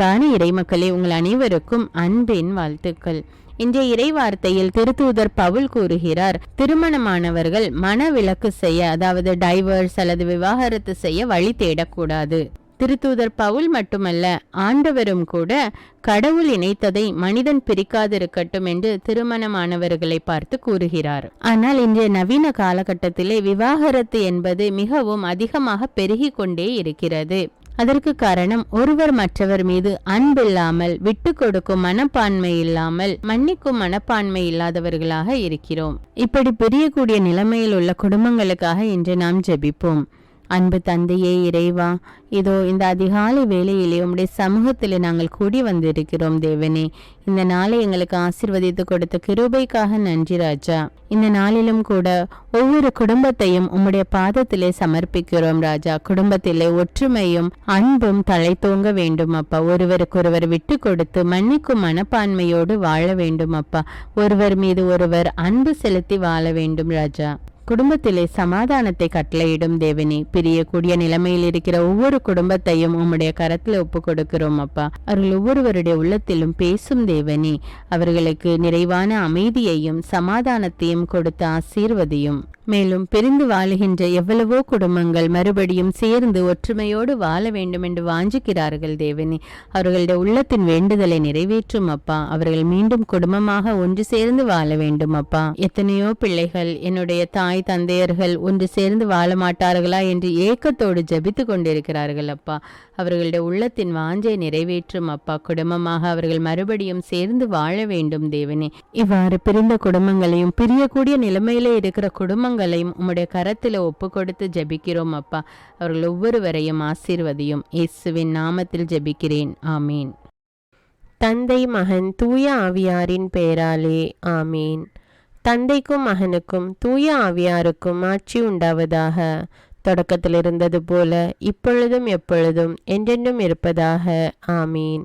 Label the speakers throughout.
Speaker 1: அன்பான இறைமக்களே உங்கள் அனைவருக்கும் அன்பின் வாழ்த்துக்கள். இன்றைய இறைவார்த்தையில் திருத்தூதர் பவுல் கூறுகிறார் திருமணமானவர்கள் மனவிலக்கு செய்ய அதாவது டைவர்ஸ் அல்லது விவாகரத்து செய்ய வழி தேடக்கூடாது. திருத்தூதர் பவுல் மட்டுமல்ல ஆண்டவரும் கூட கடவுள் இணைத்ததை மனிதன் பிரிக்காதிருக்கட்டும் என்று திருமணமானவர்களை பார்த்து கூறுகிறார். ஆனால் இன்றைய நவீன காலகட்டத்திலே விவாகரத்து என்பது மிகவும் அதிகமாக பெருகி கொண்டே இருக்கிறது. அதற்கு காரணம் ஒருவர் மற்றவர் மீது அன்பில்லாமல் விட்டு கொடுக்கும் மனப்பான்மை இல்லாமல் மன்னிக்கும் மனப்பான்மை இல்லாதவர்களாக இருக்கிறோம். இப்படி பிரியக்கூடிய நிலைமையில் உள்ள குடும்பங்களுக்காக இன்று நாம் ஜெபிப்போம். அன்பு தந்தையே இறைவா இதோ இந்த அதிகாலை வேளையிலே உம்முடைய சமூகத்தில் நாங்கள் கூடி வந்திருக்கிறோம் தேவனே. இந்த நாளை எங்களுக்கு ஆசிர்வதித்து கொடுத்த கிருபைக்காக நன்றி ராஜா. இந்த நாளிலும் கூட ஒவ்வொரு குடும்பத்தையும் உம்முடைய பாதத்திலே சமர்ப்பிக்கிறோம் ராஜா. குடும்பத்திலே ஒற்றுமையும் அன்பும் தழைத்தோங்க வேண்டும் அப்பா. ஒருவருக்கொருவர் விட்டு கொடுத்து மன்னிக்கும் மனப்பான்மையோடு வாழ வேண்டும் அப்பா. ஒருவர் மீது ஒருவர் அன்பு செலுத்தி வாழ வேண்டும் ராஜா. குடும்பத்திலே சமாதானத்தை கட்டளையிடும் தேவனே. பிரியக்கூடிய நிலைமையில் இருக்கிற ஒவ்வொரு குடும்பத்தையும் உம்முடைய கரத்தில் ஒப்பு கொடுக்கிறோம் அப்பா. அவர்கள் ஒவ்வொருவருடைய உள்ளத்திலும் பேசும் தேவனே. அவர்களுக்கு நிறைவான அமைதியையும் சமாதானத்தையும் கொடுத்து ஆசீர்வதியும். மேலும் பிரிந்து வாழுகின்ற எவ்வளவோ குடும்பங்கள் மறுபடியும் சேர்ந்து ஒற்றுமையோடு வாழ வேண்டும் என்று வாஞ்சிக்கிறார்கள் தேவனே. அவர்களுடைய உள்ளத்தின் வேண்டுதலை நிறைவேற்றும் அப்பா. அவர்கள் மீண்டும் குடும்பமாக ஒன்று சேர்ந்து வாழ வேண்டும் அப்பா. எத்தனையோ பிள்ளைகள் என்னுடைய தாய் தந்தையர்கள் ஒன்று சேர்ந்து வாழ மாட்டார்களா என்று ஏக்கத்தோடு ஜபித்து கொண்டிருக்கிறார்கள் அப்பா. அவர்களுடைய உள்ளத்தின் வாஞ்சை நிறைவேற்றும் அப்பா. குடும்பமாக அவர்கள் மறுபடியும் சேர்ந்து வாழ வேண்டும் தேவனே. இவ்வாறு பிரிந்த குடும்பங்களையும் பிரியக்கூடிய நிலைமையிலே இருக்கிற குடும்பங்கள் குடும்பங்களையும் உம்முடைய கரத்தில் ஒப்பு கொடுத்து ஜெபிக்கிறோம் அப்பா. அவர்கள் ஒவ்வொருவரையும் ஆசீர்வதியும். இயேசுவின் நாமத்தில் ஜெபிக்கிறேன். ஆமீன்.
Speaker 2: தந்தை மகன் தூய ஆவியாரின் பெயராலே ஆமீன். தந்தைக்கும் மகனுக்கும் தூய ஆவியாருக்கும் ஆட்சி உண்டாவதாக. தொடக்கத்தில் இருந்தது போல இப்பொழுதும் எப்பொழுதும் என்றென்றும் இருப்பதாக ஆமீன்.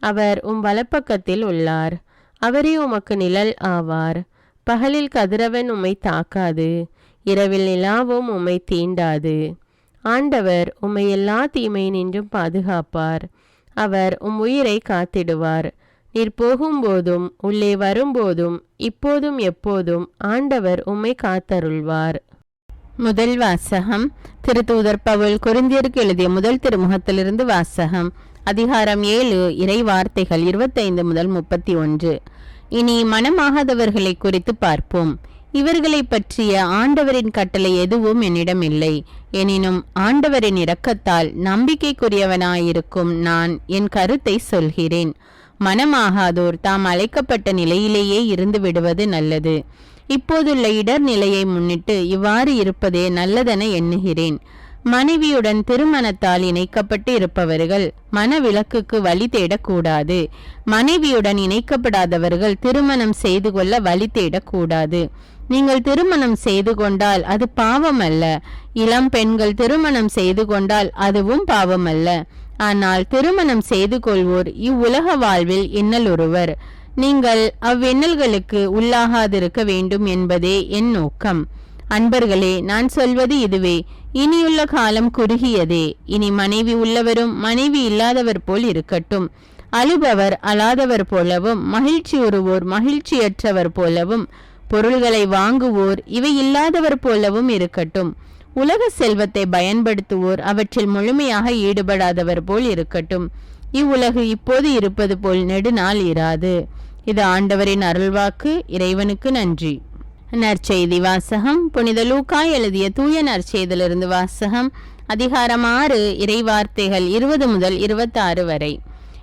Speaker 2: அவர் உம் வலப்பக்கத்தில் உள்ளார். அவரே உமக்கு நிழல் ஆவார். பகலில் கதிரவன் உம்மை தாக்காது. இரவில் நிலாவும் உம்மை தீண்டாது. ஆண்டவர் உம்மை எல்லா தீமை நின்றும் பாதுகாப்பார். அவர் உம் உயிரை காத்திடுவார். நீர் போகும்போதும் உள்ளே வரும்போதும் இப்போதும் எப்போதும் ஆண்டவர் உம்மை காத்தருள்வார்.
Speaker 1: முதல் வாசகம் திருத்தூதர் பவுல் கொரிந்தியருக்கு எழுதிய முதல் திருமுகத்திலிருந்து வாசகம். அதிகாரம் ஏழு இறை வார்த்தைகள் இருபத்தைந்து முதல் முப்பத்தி ஒன்று. இனி மனமாகாதவர்களை குறித்து பார்ப்போம். இவர்களை பற்றிய ஆண்டவரின் கட்டளை எதுவும் என்னிடம் இல்லை. எனினும் ஆண்டவரின் இரக்கத்தால் நம்பிக்கைக்குரியவனாயிருக்கும் நான் என் கருத்தை சொல்கிறேன். மனமாகாதோர் தாம் அழைக்கப்பட்ட நிலையிலேயே இருந்து விடுவது நல்லது. இப்போதுள்ள இடர் நிலையை முன்னிட்டு இவ்வாறு இருப்பதே நல்லதென எண்ணுகிறேன். மனைவியுடன் திருமணத்தால் இணைக்கப்பட்டு இருப்பவர்கள் மனவிலக்குக்கு வழி தேடக்கூடாது. மனைவியுடன் இணைக்கப்படாதவர்கள் திருமணம் செய்து கொள்ள வழி தேடக்கூடாது. நீங்கள் திருமணம் செய்து கொண்டால் அது பாவம் அல்ல இளம் பெண்கள் திருமணம் செய்து கொண்டால் அதுவும் பாவம் அல்ல ஆனால் திருமணம் செய்து கொள்வோர் இவ்வுலக வாழ்வில் இன்னலொருவர் நீங்கள் அவ்வெண்ணல்களுக்கு உள்ளாகாதிருக்க வேண்டும் என்பதே என் நோக்கம். அன்பர்களே நான் சொல்வது இதுவே. இனியுள்ள காலம் குறுகியதே. இனி மனைவி உள்ளவரும் மனைவி இல்லாதவர் போல் இருக்கட்டும். அழுபவர் அழாதவர் போலவும் மகிழ்ச்சி உறுவோர் மகிழ்ச்சியற்றவர் போலவும் பொருள்களை வாங்குவோர் இவை இல்லாதவர் போலவும் இருக்கட்டும். உலக செல்வத்தை பயன்படுத்துவோர் அவற்றில் முழுமையாக ஈடுபடாதவர் போல் இருக்கட்டும். இவ்வுலகு இப்போது இருப்பது போல் நெடுநாள் இராது. இது ஆண்டவரின் அருள்வாக்கு. இறைவனுக்கு நன்றி. நற்செய்தி வாசகம். புனித லூக்கா எழுதிய தூய நற்செய்திலிருந்து வாசகம். அதிகாரம் ஆறு இறைவார்த்தைகள் இருபது முதல் இருபத்தாறு வரை.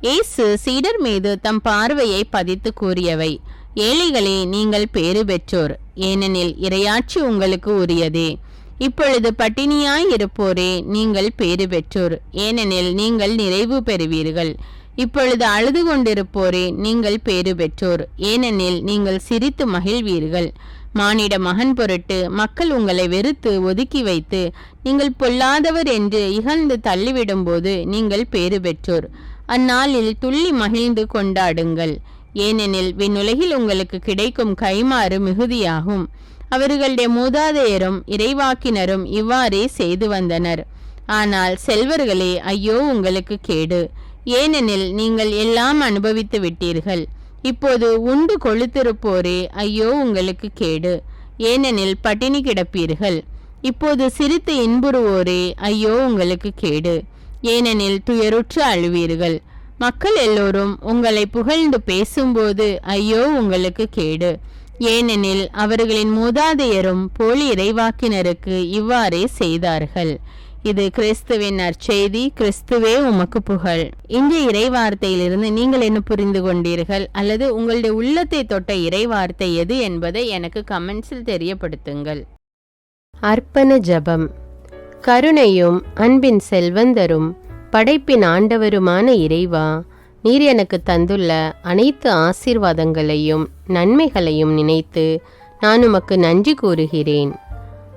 Speaker 1: இயேசு சீடர் மீது தம் பார்வையை பதித்து கூறியவை ஏழைகளே நீங்கள் பேறு பெற்றோர். ஏனெனில் இரையாட்சி உங்களுக்கு உரியதே. இப்பொழுது பட்டினியாய் இருப்போரே நீங்கள் பேறு பெற்றோர். ஏனெனில் நீங்கள் நிறைவு பெறுவீர்கள். இப்பொழுது அழுது கொண்டிருப்போரே நீங்கள் பேறு பெற்றோர். ஏனெனில் நீங்கள் சிரித்து மகிழ்வீர்கள். மானிட மகன் பொருட்டு மக்கள் உங்களை வெறுத்து ஒதுக்கி வைத்து நீங்கள் பொல்லாதவர் என்று இகழ்ந்து தள்ளிவிடும்போது நீங்கள் பேறு பெற்றோர். அந்நாளில் துள்ளி மகிழ்ந்து கொண்டாடுங்கள். ஏனெனில் விண்ணுலகில் உங்களுக்கு கிடைக்கும் கைமாறு மிகுதியாகும். அவர்களுடைய மூதாதையரும் இறைவாக்கினரும் இவ்வாறே செய்து வந்தனர். ஆனால் செல்வர்களே ஐயோ உங்களுக்கு கேடு. ஏனெனில் நீங்கள் எல்லாம் அனுபவித்து விட்டீர்கள். இப்போது உண்டு கொழுத்திருப்போரே ஐயோ உங்களுக்கு கேடு. ஏனெனில் பட்டினி கிடப்பீர்கள். இப்போது சிரித்து இன்புறுவோரே ஐயோ உங்களுக்கு கேடு. ஏனெனில் துயருற்று அழுவீர்கள். மக்கள் எல்லோரும் உங்களை புகழ்ந்து பேசும்போது ஐயோ உங்களுக்கு கேடு. ஏனெனில் அவர்களின் மூதாதையரும் போலி இறைவாக்கினருக்கு இவ்வாறே செய்தார்கள். இது கிறிஸ்துவின் நற்செய்தி கிறிஸ்துவே உமக்கு புகழ். இந்த இறைவார்த்தையிலிருந்து நீங்கள் என்ன புரிந்து கொண்டீர்கள்? அல்லது உங்களுடைய உள்ளத்தை தொட்ட இறைவார்த்தை எது என்பதை எனக்கு கமெண்ட்ஸில் தெரியப்படுத்துங்கள்.
Speaker 2: அர்ப்பண ஜபம். கருணையும் அன்பின் செல்வந்தரும் படைப்பின் ஆண்டவருமான இறைவா நீர் எனக்கு தந்துள்ள அனைத்து ஆசீர்வாதங்களையும் நன்மைகளையும் நினைத்து நான் உமக்கு நன்றி கூறுகிறேன்.